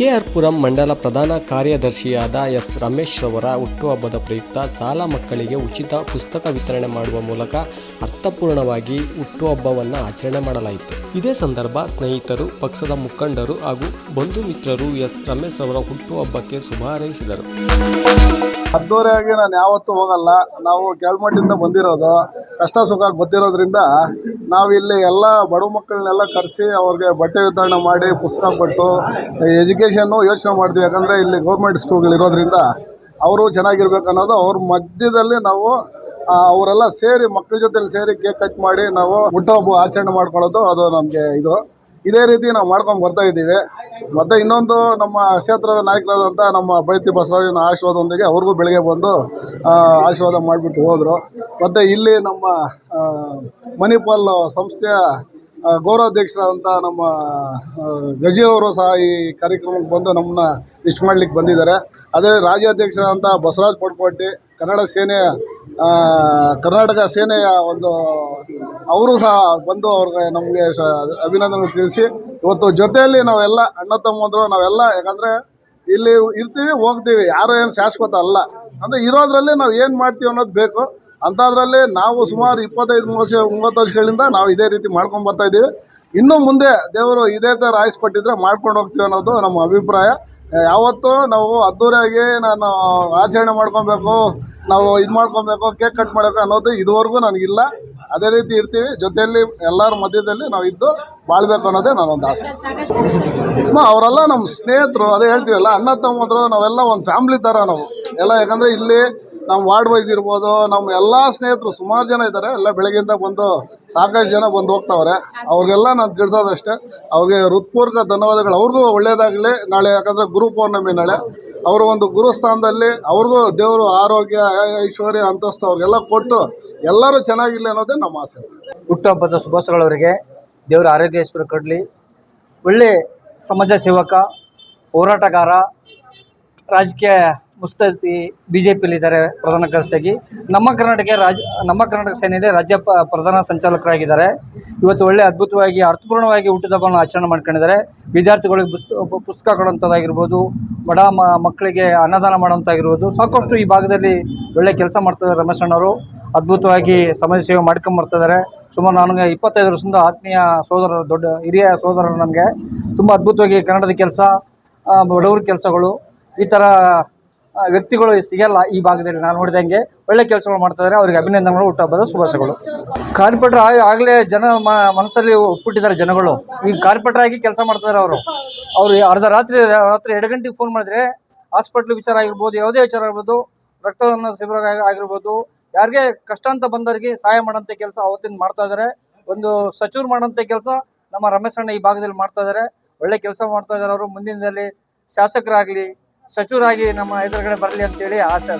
K R Puram ಮಂಡಲ ಪ್ರಧಾನ ಕಾರ್ಯದರ್ಶಿಯಾದ S. Ramesh ರವರ ಹುಟ್ಟುಹಬ್ಬದ ಪ್ರಯುಕ್ತ ಶಾಲಾ ಮಕ್ಕಳಿಗೆ ಉಚಿತ ಪುಸ್ತಕ ವಿತರಣೆ ಮಾಡುವ ಮೂಲಕ ಅರ್ಥಪೂರ್ಣವಾಗಿ ಹುಟ್ಟುಹಬ್ಬವನ್ನು ಆಚರಣೆ ಮಾಡಲಾಯಿತು. ಇದೇ ಸಂದರ್ಭ ಸ್ನೇಹಿತರು, ಪಕ್ಷದ ಮುಖಂಡರು ಹಾಗೂ ಬಂಧು ಮಿತ್ರರು ಎಸ್. ರಮೇಶ್ ರವರ ಹುಟ್ಟುಹಬ್ಬಕ್ಕೆ ಶುಭ ಹಾರೈಸಿದರು ನಾನು ಯಾವತ್ತೂ ಹೋಗಲ್ಲ. ನಾವು ಕೆಳಮಟ್ಟಿಂದ ಬಂದಿರೋದು. ಕಷ್ಟ ಸುಖ ಗೊತ್ತಿರೋದ್ರಿಂದ ನಾವು ಇಲ್ಲಿ ಎಲ್ಲ ಬಡ ಮಕ್ಕಳನ್ನೆಲ್ಲ ಕರೆಸಿ ಅವ್ರಿಗೆ ಬಟ್ಟೆ ವಿತರಣೆ ಮಾಡಿ ಪುಸ್ತಕ ಕೊಟ್ಟು ಎಜುಕೇಷನ್ನು ಯೋಚನೆ ಮಾಡ್ತೀವಿ. ಯಾಕಂದರೆ ಇಲ್ಲಿ ಗೌರ್ಮೆಂಟ್ ಸ್ಕೂಲ್ಗಳಿರೋದ್ರಿಂದ ಅವರು ಚೆನ್ನಾಗಿರ್ಬೇಕು ಅನ್ನೋದು ಅವ್ರ ಮಧ್ಯದಲ್ಲಿ ನಾವು ಅವರೆಲ್ಲ ಸೇರಿ ಮಕ್ಕಳ ಜೊತೆಲಿ ಸೇರಿ ಕೇಕ್ ಕಟ್ ಮಾಡಿ ನಾವು ಹುಟ್ಟುಹಬ್ಬ ಆಚರಣೆ ಮಾಡ್ಕೊಳ್ಳೋದು ಅದು ನಮಗೆ ಇದು. ಇದೇ ರೀತಿ ನಾವು ಮಾಡ್ಕೊಂಡು ಬರ್ತಾ ಇದ್ದೀವಿ. ಮತ್ತು ಇನ್ನೊಂದು ನಮ್ಮ ಕ್ಷೇತ್ರದ ನಾಯಕರಾದಂಥ ನಮ್ಮ ಬೈತಿ ಬಸವರಾಜನ ಆಶೀರ್ವಾದದೊಂದಿಗೆ ಅವ್ರಿಗೂ ಬೆಳಗ್ಗೆ ಬಂದು ಆಶೀರ್ವಾದ ಮಾಡಿಬಿಟ್ಟು ಹೋದರು. ಮತ್ತು ಇಲ್ಲಿ ನಮ್ಮ ಮಣಿಪಾಲ್ ಸಂಸ್ಥೆಯ ಗೌರವಾಧ್ಯಕ್ಷರಾದಂಥ ನಮ್ಮ ಗಜಿಯವರು ಸಹ ಈ ಕಾರ್ಯಕ್ರಮಕ್ಕೆ ಬಂದು ನಮ್ಮನ್ನ ಇಷ್ಟು ಮಾಡ್ಲಿಕ್ಕೆ ಬಂದಿದ್ದಾರೆ. ಅದೇ ರಾಜ್ಯಾಧ್ಯಕ್ಷರಾದಂಥ ಬಸವರಾಜ್ ಪಡ್ಕೋಟಿ ಕನ್ನಡ ಸೇನೆಯ ಕರ್ನಾಟಕ ಸೇನೆಯ ಒಂದು, ಅವರು ಸಹ ಬಂದು ಅವ್ರಿಗೆ ನಮಗೆ ಅಭಿನಂದನೆ ತಿಳಿಸಿ, ಇವತ್ತು ಜೊತೆಯಲ್ಲಿ ನಾವೆಲ್ಲ ಅಣ್ಣ ತಮ್ಮಂದರು, ನಾವೆಲ್ಲ ಯಾಕಂದರೆ ಇಲ್ಲಿ ಇರ್ತೀವಿ, ಹೋಗ್ತೀವಿ, ಯಾರು ಏನು ಶಾಶ್ವತ ಅಲ್ಲ. ಅಂದರೆ ಇರೋದ್ರಲ್ಲಿ ನಾವು ಏನು ಮಾಡ್ತೀವಿ ಅನ್ನೋದು ಬೇಕು. ಅಂಥದ್ರಲ್ಲಿ ನಾವು ಸುಮಾರು ಇಪ್ಪತ್ತೈದು ವರ್ಷ ಮೂವತ್ತು ವರ್ಷಗಳಿಂದ ನಾವು ಇದೇ ರೀತಿ ಮಾಡ್ಕೊಂಡು ಬರ್ತಾ ಇದ್ದೀವಿ. ಇನ್ನೂ ಮುಂದೆ ದೇವರು ಇದೇ ಥರ ಆಯಿಸ್ಕೊಟ್ಟಿದ್ರೆ ಮಾಡ್ಕೊಂಡು ಹೋಗ್ತೀವಿ ಅನ್ನೋದು ನಮ್ಮ ಅಭಿಪ್ರಾಯ. ಯಾವತ್ತೂ ನಾವು ಅದ್ದೂರಿಯಾಗಿ ನಾನು ಆಚರಣೆ ಮಾಡ್ಕೊಬೇಕು, ನಾವು ಇದು ಮಾಡ್ಕೊಬೇಕು, ಕೇಕ್ ಕಟ್ ಮಾಡಬೇಕು ಅನ್ನೋದು ಇದುವರೆಗೂ ನನಗಿಲ್ಲ. ಅದೇ ರೀತಿ ಇರ್ತೀವಿ. ಜೊತೆಯಲ್ಲಿ ಎಲ್ಲರ ಮಧ್ಯದಲ್ಲಿ ನಾವು ಇದ್ದು ಬಾಳ್ಬೇಕು ಅನ್ನೋದೇ ನಾನೊಂದು ಆಸೆ. ಅವರೆಲ್ಲ ನಮ್ಮ ಸ್ನೇಹಿತರು, ಅದೇ ಹೇಳ್ತೀವಲ್ಲ, ಅಣ್ಣ ತಮ್ಮಂದ್ರು ನಾವೆಲ್ಲ ಒಂದು ಫ್ಯಾಮ್ಲಿ ಥರ ನಾವು. ಎಲ್ಲ ಯಾಕಂದರೆ ಇಲ್ಲಿ ನಮ್ಮ ವಾರ್ಡ್ ವೈಸ್ ಇರ್ಬೋದು ನಮ್ಮ ಎಲ್ಲ ಸ್ನೇಹಿತರು ಸುಮಾರು ಜನ ಇದ್ದಾರೆ ಎಲ್ಲ ಬೆಳಗ್ಗೆಯಿಂದ ಬಂದು ಸಾಕಷ್ಟು ಜನ ಬಂದು ಹೋಗ್ತಾವ್ರೆ. ಅವ್ರಿಗೆಲ್ಲ ನಾನು ತಿಳಿಸೋದಷ್ಟೇ. ಅವ್ರಿಗೆ ಹೃತ್ಪೂರ್ವಕ ಧನ್ಯವಾದಗಳು. ಅವ್ರಿಗೂ ಒಳ್ಳೆಯದಾಗಲಿ ನಾಳೆ ಯಾಕಂದರೆ ಗುರು ಪೌರ್ಣಮಿ ನಾಳೆ. ಅವರು ಒಂದು ಗುರುಸ್ಥಾನದಲ್ಲಿ ಅವ್ರಿಗೂ ದೇವರು ಆರೋಗ್ಯ, ಐಶ್ವರ್ಯ, ಅಂತಸ್ತು ಅವ್ರಿಗೆಲ್ಲ ಕೊಟ್ಟು ಎಲ್ಲರೂ ಚೆನ್ನಾಗಿಲ್ಲ ಅನ್ನೋದೇ ನಮ್ಮ ಆಸೆ. ಹುಟ್ಟುಹಬ್ಬದ ಶುಭಾಶಯಗಳವರಿಗೆ ದೇವರ ಆರೋಗ್ಯ ಐಶ್ವರ್ಯ ಕೊಡಲಿ. ಒಳ್ಳೆ ಸಮಾಜ ಸೇವಕ, ಹೋರಾಟಗಾರ, ರಾಜಕೀಯ ಮುಸ್ತೈತಿ ಬಿ ಜೆ ಇದ್ದಾರೆ ಪ್ರಧಾನ ಕಾರ್ಯದರ್ಶಿಯಾಗಿ. ನಮ್ಮ ಕರ್ನಾಟಕ ರಾಜ, ನಮ್ಮ ಕರ್ನಾಟಕ ಸೇನೆಯಲ್ಲಿ ರಾಜ್ಯ ಪ್ರಧಾನ ಸಂಚಾಲಕರಾಗಿದ್ದಾರೆ. ಇವತ್ತು ಒಳ್ಳೆ ಅದ್ಭುತವಾಗಿ, ಅರ್ಥಪೂರ್ಣವಾಗಿ ಹುಟ್ಟಿದಬ್ಬವನ್ನು ಆಚರಣೆ ಮಾಡ್ಕೊಂಡಿದ್ದಾರೆ. ವಿದ್ಯಾರ್ಥಿಗಳಿಗೆ ಪುಸ್ತ ಪುಸ್ತಕ ಕೊಡುವಂಥದ್ದಾಗಿರ್ಬೋದು ಬಡ ಮಕ್ಕಳಿಗೆ ಅನ್ನದಾನ ಮಾಡುವಂಥಾಗಿರ್ಬೋದು ಸಾಕಷ್ಟು ಈ ಭಾಗದಲ್ಲಿ ಒಳ್ಳೆ ಕೆಲಸ ಮಾಡ್ತಿದ್ದಾರೆ ರಮೇಶ್ ಅಣ್ಣವರು. ಅದ್ಭುತವಾಗಿ ಸಮಾಜ ಸೇವೆ ಮಾಡ್ಕೊಂಬರ್ತಿದ್ದಾರೆ ಸುಮಾರು ನನಗೆ ಇಪ್ಪತ್ತೈದು ವರ್ಷದಿಂದ ಆತ್ಮೀಯ ಸೋದರ, ದೊಡ್ಡ, ಹಿರಿಯ ಸೋದರರು ನನಗೆ ತುಂಬ ಅದ್ಭುತವಾಗಿ ಕನ್ನಡದ ಕೆಲಸ ಬಡವ್ರ ಕೆಲಸಗಳು. ಈ ಥರ ವ್ಯಕ್ತಿಗಳು ಸಿಗಲ್ಲ ಈ ಭಾಗದಲ್ಲಿ. ನಾನು ನೋಡಿದಂಗೆ ಒಳ್ಳೆ ಕೆಲಸಗಳು ಮಾಡ್ತಿದ್ದಾರೆ ಅವರಿಗೆ ಅಭಿನಂದನೆಗಳು ಹುಟ್ಟುಹಬ್ಬದ ಶುಭಾಶಯಗಳು. ಕಾರ್ಪೊರೇಟರ್ ಆಗಲೇ ಜನ ಮನಸ್ಸಲ್ಲಿ ಒಪ್ಪಿಟ್ಟಿದ್ದಾರೆ ಜನಗಳು. ಈಗ ಕಾರ್ಪೊರೇಟರ್ ಆಗಿ ಕೆಲಸ ಮಾಡ್ತಿದ್ದಾರೆ ಅವರು. ಅವರು ಅರ್ಧ ರಾತ್ರಿ ರಾತ್ರಿ ಎರಡು ಗಂಟೆಗೆ ಫೋನ್ ಮಾಡಿದ್ರೆ ಹಾಸ್ಪಿಟ್ಲ್ ವಿಚಾರ ಆಗಿರ್ಬೋದು, ಯಾವುದೇ ವಿಚಾರ ಆಗಿರ್ಬೋದು ರಕ್ತದಾನ ಶಿಬಿರ ಆಗಿ- ಆಗಿರ್ಬೋದು, ಯಾರಿಗೆ ಕಷ್ಟ ಅಂತ ಬಂದವರಿಗೆ ಸಹಾಯ ಮಾಡೋಂಥ ಕೆಲಸ ಅವತ್ತಿಂದ ಮಾಡ್ತಾ ಇದ್ದಾರೆ. ಒಂದು ಸಚಿವರು ಮಾಡೋಂಥ ಕೆಲಸ ನಮ್ಮ ರಮೇಶ್ ಅಣ್ಣ ಈ ಭಾಗದಲ್ಲಿ ಮಾಡ್ತಾ ಇದ್ದಾರೆ. ಒಳ್ಳೆ ಕೆಲಸ ಮಾಡ್ತಾ ಇದ್ದಾರೆ ಅವರು. ಮುಂದಿನದಲ್ಲಿ ಶಾಸಕರಾಗಲಿ ಸಚಿವರಾಗಿ ನಮ್ಮ ಎದುರುಗಡೆ ಬರಲಿ ಅಂತೇಳಿ ಆಸೆ